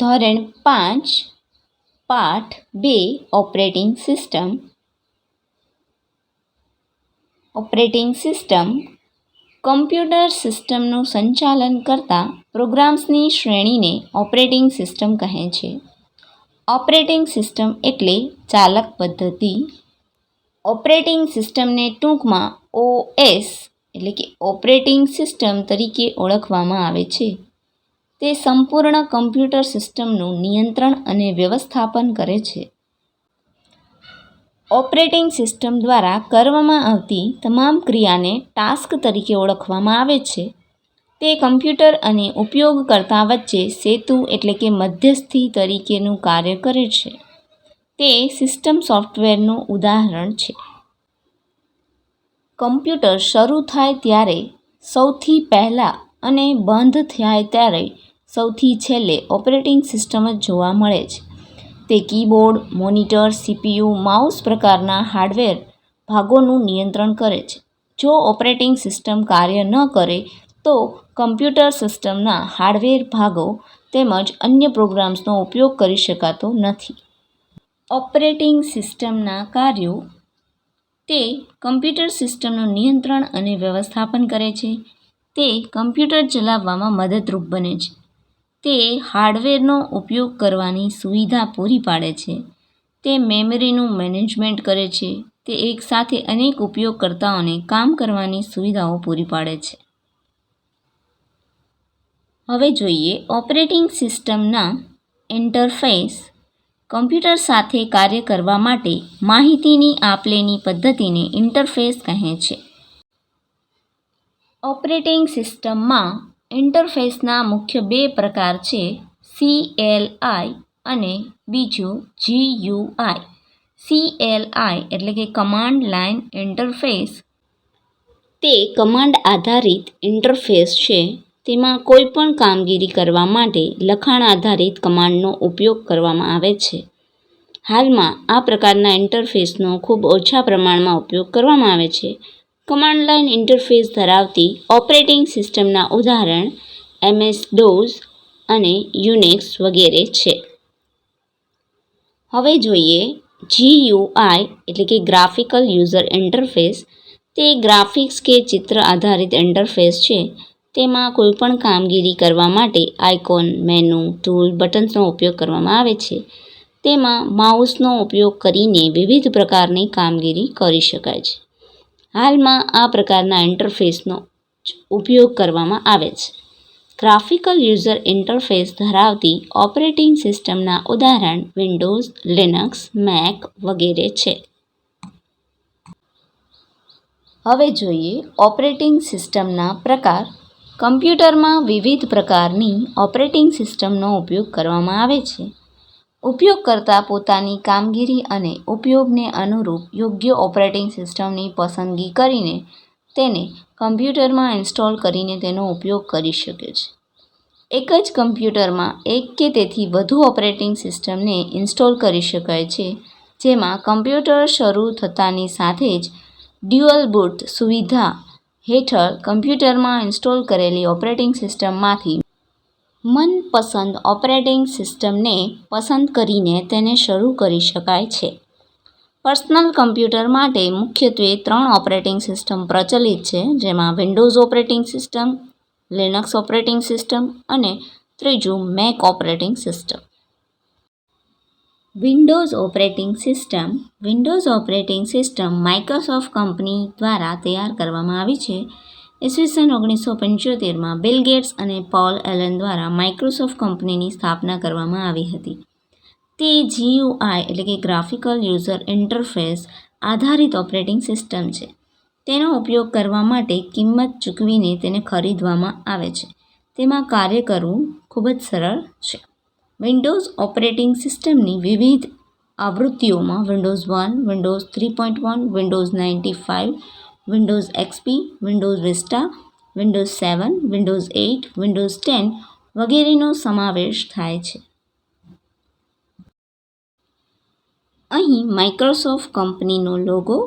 ધોરણ પાંચ, પાઠ બે, operating system. Operating system, computer સિસ્ટમનું સંચાલન કરતા પ્રોગ્રામ્સની શ્રેણીને ઓપરેટિંગ સિસ્ટમ કહે છે. ઓપરેટિંગ સિસ્ટમ એટલે ચાલક પદ્ધતિ. ઓપરેટિંગ સિસ્ટમને ટૂંકમાં ઓએસ એટલે કે ઓપરેટિંગ સિસ્ટમ તરીકે ઓળખવામાં આવે છે. તે સંપૂર્ણ કમ્પ્યુટર સિસ્ટમનું નિયંત્રણ અને વ્યવસ્થાપન કરે છે. ઓપરેટિંગ સિસ્ટમ દ્વારા કરવામાં આવતી તમામ ક્રિયાને ટાસ્ક તરીકે ઓળખવામાં આવે છે. તે કમ્પ્યુટર અને ઉપયોગકર્તા વચ્ચે સેતુ એટલે કે મધ્યસ્થી તરીકેનું કાર્ય કરે છે. તે સિસ્ટમ સોફ્ટવેરનું ઉદાહરણ છે. કમ્પ્યુટર શરૂ થાય ત્યારે સૌથી પહેલાં અને બંધ થાય ત્યારે સૌથી છેલ્લે ઓપરેટિંગ સિસ્ટમ જ જોવા મળે છે. તે કીબોર્ડ, મોનિટર, સીપીયુ, માઉસ પ્રકારના હાર્ડવેર ભાગોનું નિયંત્રણ કરે છે. જો ઓપરેટિંગ સિસ્ટમ કાર્ય ન કરે, તો કમ્પ્યુટર સિસ્ટમના હાર્ડવેર ભાગો તેમજ અન્ય પ્રોગ્રામ્સનો ઉપયોગ કરી શકાતો નથી. ઓપરેટિંગ સિસ્ટમના કાર્યો. તે કમ્પ્યુટર સિસ્ટમનું નિયંત્રણ અને વ્યવસ્થાપન કરે છે. તે કમ્પ્યુટર ચલાવવામાં મદદરૂપ બને છે. તે હાર્ડવેરનો ઉપયોગ કરવાની સુવિધા પૂરી પાડે છે. તે મેમરીનું મેનેજમેન્ટ કરે છે. તે એકસાથે અનેક ઉપયોગકર્તાઓને કામ કરવાની સુવિધાઓ પૂરી પાડે છે. હવે જોઈએ ઓપરેટિંગ સિસ્ટમના ઇન્ટરફેસ. કમ્પ્યુટર સાથે કાર્ય કરવા માટે માહિતીની આપલેની પદ્ધતિને ઇન્ટરફેસ કહે છે. ઓપરેટિંગ સિસ્ટમમાં ઇન્ટરફેસના મુખ્ય બે પ્રકાર છે સીએલઆઈ અને બીજું જીયુઆઈ સીએલઆઈ એટલે કે કમાન્ડ લાઇન ઇન્ટરફેસ તે કમાન્ડ આધારિત ઇન્ટરફેસ છે. તેમાં કોઈપણ કામગીરી કરવા માટે લખાણ આધારિત કમાન્ડનો ઉપયોગ કરવામાં આવે છે. હાલમાં આ પ્રકારના ઇન્ટરફેસનો ખૂબ ઓછા પ્રમાણમાં ઉપયોગ કરવામાં આવે છે. કમાન્ડ લાઇન ઇન્ટરફેસ ધરાવતી ઓપરેટિંગ સિસ્ટમના ઉદાહરણ એમએસ ડોઝ અને યુનિક્સ વગેરે છે. હવે જોઈએ જીયુઆઈ એટલે કે ગ્રાફિકલ યુઝર ઇન્ટરફેસ તે ગ્રાફિક્સ કે ચિત્ર આધારિત ઇન્ટરફેસ છે. તેમાં કોઈપણ કામગીરી કરવા માટે આઇકોન મેનુ ટૂલ બટન્સનો ઉપયોગ કરવામાં આવે છે. તેમાં માઉસનો ઉપયોગ કરીને વિવિધ પ્રકારની કામગીરી કરી શકાય છે. હાલમાં આ પ્રકારના ઇન્ટરફેસનો ઉપયોગ કરવામાં આવે છે. ગ્રાફિકલ યુઝર ઇન્ટરફેસ ધરાવતી ઓપરેટિંગ સિસ્ટમના ઉદાહરણ વિન્ડોઝ, લિનક્સ, મેક વગેરે છે. હવે જોઈએ ઓપરેટિંગ સિસ્ટમના પ્રકાર. કમ્પ્યુટરમાં વિવિધ પ્રકારની ઓપરેટિંગ સિસ્ટમનો ઉપયોગ કરવામાં આવે છે. ઉપયોગકર્તા પોતાની કામગીરી અને ઉપયોગને અનુરૂપ યોગ્ય ઓપરેટિંગ સિસ્ટમની પસંદગી કરીને તેને કમ્પ્યુટરમાં ઇન્સ્ટોલ કરીને તેનો ઉપયોગ કરી શકે છે. એક જ કમ્પ્યુટરમાં એક કે તેથી વધુ ઓપરેટિંગ સિસ્ટમને ઇન્સ્ટોલ કરી શકાય છે, જેમાં કમ્પ્યુટર શરૂ થતાની સાથે જ ડ્યુઅલ બૂટ સુવિધા હેઠળ કમ્પ્યુટરમાં ઇન્સ્ટોલ કરેલી ઓપરેટિંગ સિસ્ટમમાંથી મનપસંદ ઓપરેટિંગ સિસ્ટમને પસંદ કરીને તેને શરૂ કરી શકાય છે. પર્સનલ કમ્પ્યુટર માટે મુખ્યત્વે ત્રણ ઓપરેટિંગ સિસ્ટમ પ્રચલિત છે, જેમાં Windows operating system, Linux operating system અને ત્રીજું Mac operating system. Windows operating system Windows operating system Microsoft company દ્વારા તૈયાર કરવામાં આવી છે ઈસવીસન ઓગણીસો પંચોતેરમાં બિલ ગેટ્સ અને પોલ એલન દ્વારા માઇક્રોસોફ્ટ કંપનીની સ્થાપના કરવામાં આવી હતી. તે જીયુઆઈ એટલે કે ગ્રાફિકલ યુઝર ઇન્ટરફેસ આધારિત ઓપરેટિંગ સિસ્ટમ છે. તેનો ઉપયોગ કરવા માટે કિંમત ચૂકવીને તેને ખરીદવામાં આવે છે. તેમાં કાર્ય કરવું ખૂબ જ સરળ છે. વિન્ડોઝ ઓપરેટિંગ સિસ્ટમની વિવિધ આવૃત્તિઓમાં Windows one, Windows three point one, Windows ninety five Windows XP Windows Vista Windows seven Windows eight Windows ten વગેરેનો સમાવેશ થાય છે. અહીં માઇક્રોસોફ્ટ કંપનીનો લોગો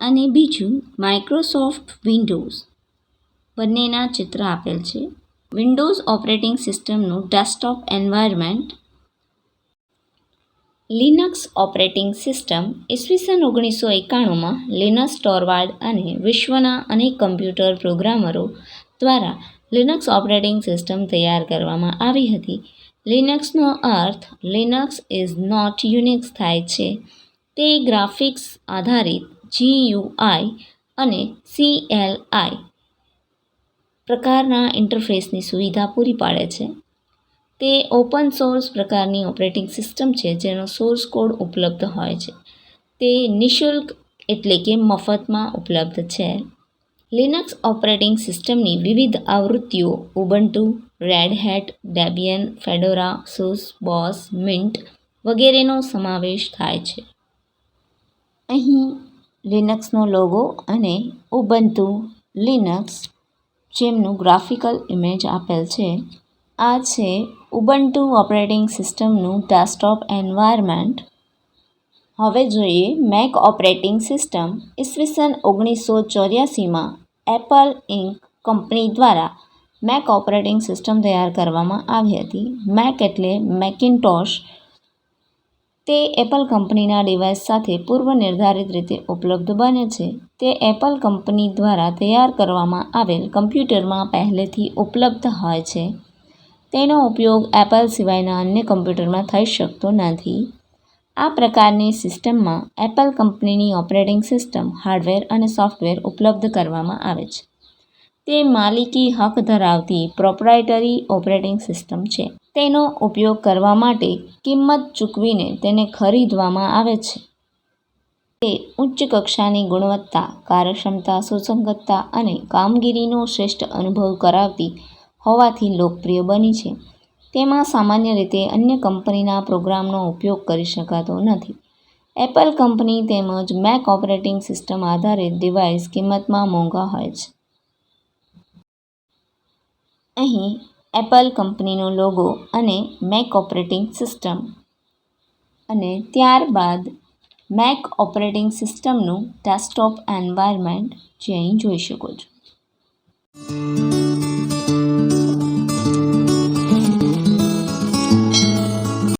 અને બીજું માઇક્રોસોફ્ટ વિન્ડોઝ બંનેના ચિત્ર આપેલ છે. વિન્ડોઝ ઓપરેટિંગ સિસ્ટમનું desktop environment Linux operating system ઈસવીસન ઓગણીસો એકાણુંમાં લિનસ ટોરવાલ્ડ અને વિશ્વના અનેક કમ્પ્યુટર પ્રોગ્રામરો દ્વારા લિનક્સ ઓપરેટિંગ સિસ્ટમ તૈયાર કરવામાં આવી હતી. લિનક્સનો અર્થ લિનક્સ ઇઝ નોટ યુનિક્સ થાય છે. તે ગ્રાફિક્સ આધારિત જીયુઆઈ અને સીએલઆઈ પ્રકારના ઇન્ટરફેસની સુવિધા પૂરી પાડે છે. તે ઓપન સોર્સ પ્રકારની ઓપરેટિંગ સિસ્ટમ છે જેનો સોર્સ કોડ ઉપલબ્ધ હોય છે. તે નિઃશુલ્ક એટલે કે મફતમાં ઉપલબ્ધ છે. લિનક્સ ઓપરેટિંગ સિસ્ટમની વિવિધ આવૃત્તિઓ Ubuntu, Red Hat, Debian, Fedora SUSE BOSS, Mint વગેરેનો સમાવેશ થાય છે. અહીં લિનક્સનો લોગો અને ઉબન્ટુ લિનક્સ જેમનું ગ્રાફિકલ ઇમેજ આપેલ છે આ છે ઉબન્ટુ ઓપરેટિંગ સિસ્ટમનું ડેસ્કટોપ એન્વાયરમેન્ટ. હવે જોઈએ મેક ઓપરેટિંગ સિસ્ટમ. ઈસવીસન ઓગણીસો ચોર્યાસીમાં એપલ ઇન્ક કંપની દ્વારા મેક ઓપરેટિંગ સિસ્ટમ તૈયાર કરવામાં આવી હતી. મેક એટલે મેકિન્ટોશ. તે એપલ કંપનીના ડિવાઇસ સાથે પૂર્વ નિર્ધારિત રીતે ઉપલબ્ધ બને છે. તે એપલ કંપની દ્વારા તૈયાર કરવામાં આવેલ કમ્પ્યુટરમાં પહેલેથી ઉપલબ્ધ હોય છે. તેનો ઉપયોગ એપલ સિવાયના અન્ય કમ્પ્યુટરમાં થઈ શકતો નથી. આ પ્રકારની સિસ્ટમમાં એપલ કંપનીની ઓપરેટિંગ સિસ્ટમ, હાર્ડવેર અને સોફ્ટવેર ઉપલબ્ધ કરવામાં આવે છે. તે માલિકી હક ધરાવતી પ્રોપરાઇટરી ઓપરેટિંગ સિસ્ટમ છે. તેનો ઉપયોગ કરવા માટે કિંમત ચૂકવીને તેને ખરીદવામાં આવે છે. તે ઉચ્ચ કક્ષાની ગુણવત્તા, કાર્યક્ષમતા, સુસંગતતા અને કામગીરીનો શ્રેષ્ઠ અનુભવ કરાવતી હોવાથી લોકપ્રિય બની છે. તેમાં સામાન્ય રીતે અન્ય કંપનીના પ્રોગ્રામનો ઉપયોગ કરી શકાતો નથી. એપલ કંપની તેમજ મેક ઓપરેટિંગ સિસ્ટમ આધારિત ડિવાઇસ કિંમતમાં મોંઘા હોય છે. અહીં એપલ કંપનીનો લોગો અને મેક ઓપરેટિંગ સિસ્ટમ અને ત્યારબાદ મેક ઓપરેટિંગ સિસ્ટમનું ડેસ્કટોપ એન્વાયરમેન્ટ જે અહીં જોઈ શકો છો.